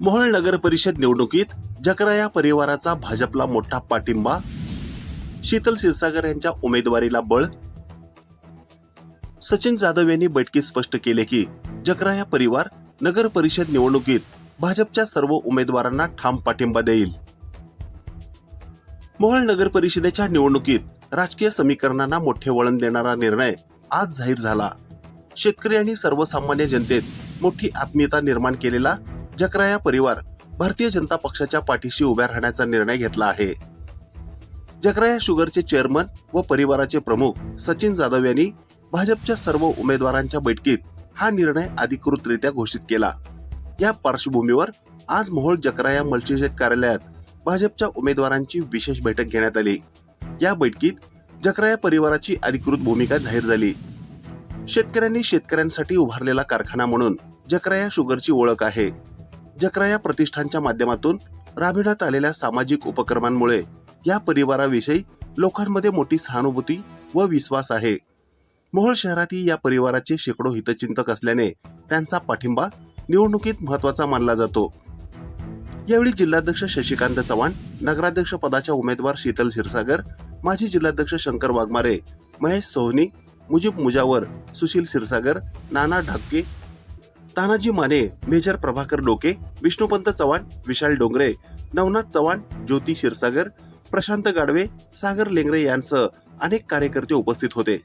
मोहोळ नगर परिषद निवडणुकीत जकराया परिवाराचा भाजपला मोठा पाठिंबा. शीतल क्षीरसागर यांच्या उमेदवारीला बळ. सचिन जाधव यांनी बैठकीत स्पष्ट केले की जकराया परिवार नगर परिषद निवडणुकीत भाजपच्या सर्व उमेदवारांना ठाम पाठिंबा देईल. मोहोळ नगर परिषदेच्या निवडणुकीत राजकीय समीकरणांना मोठे वळण देणारा निर्णय आज जाहीर झाला. शेतकरी आणि सर्वसामान्य जनतेत मोठी आत्मीयता निर्माण केलेला जकराया परिवार भारतीय जनता पक्षाच्या पाठीशी उभ्या राहण्याचा निर्णय घेतला आहे. जकराया शुगरचे चेअरमन व परिवाराचे प्रमुख सचिन जाधव यांनी भाजपच्या सर्व उमेदवारांच्या बैठकीत हा निर्णय अधिकृतरित्या घोषित केला. या पार्श्वभूमीवर आज मोहोळ जकराया मल्टीजेट कार्यालयात भाजपच्या उमेदवारांची विशेष बैठक घेण्यात आली. या बैठकीत जकराया परिवाराची अधिकृत भूमिका जाहीर झाली. शेतकऱ्यांनी शेतकऱ्यांसाठी उभारलेला कारखाना म्हणून जकराया शुगरची ओळख आहे. जकरा या प्रतिष्ठानच्या माध्यमातून राबविण्यात आलेल्या सामाजिक उपक्रमांमुळे या परिवाराविषयी लोकांमध्ये मोठी सहानुभूती व विश्वास आहे. मोहोळ शहरातही या परिवाराचे शेकडो हितचिंतक असल्याने त्यांचा पाठिंबा निवडणुकीत महत्त्वाचा मानला जातो. यावेळी जिल्हाध्यक्ष शशिकांत चव्हाण नगराध्यक्ष पदाच्या उमेदवार शीतल क्षीरसागर माजी जिल्हाध्यक्ष शंकर वाघमारे महेश सोहनी मुजीब मुजावर सुशील क्षीरसागर नाना ढाके तानाजी माने मेजर प्रभाकर डोके विष्णुपंत चव्हाण विशाल डोंगरे नवनाथ चव्हाण ज्योती क्षीरसागर प्रशांत गाडवे सागर लेंगरे यांसह अनेक कार्यकर्ते उपस्थित होते.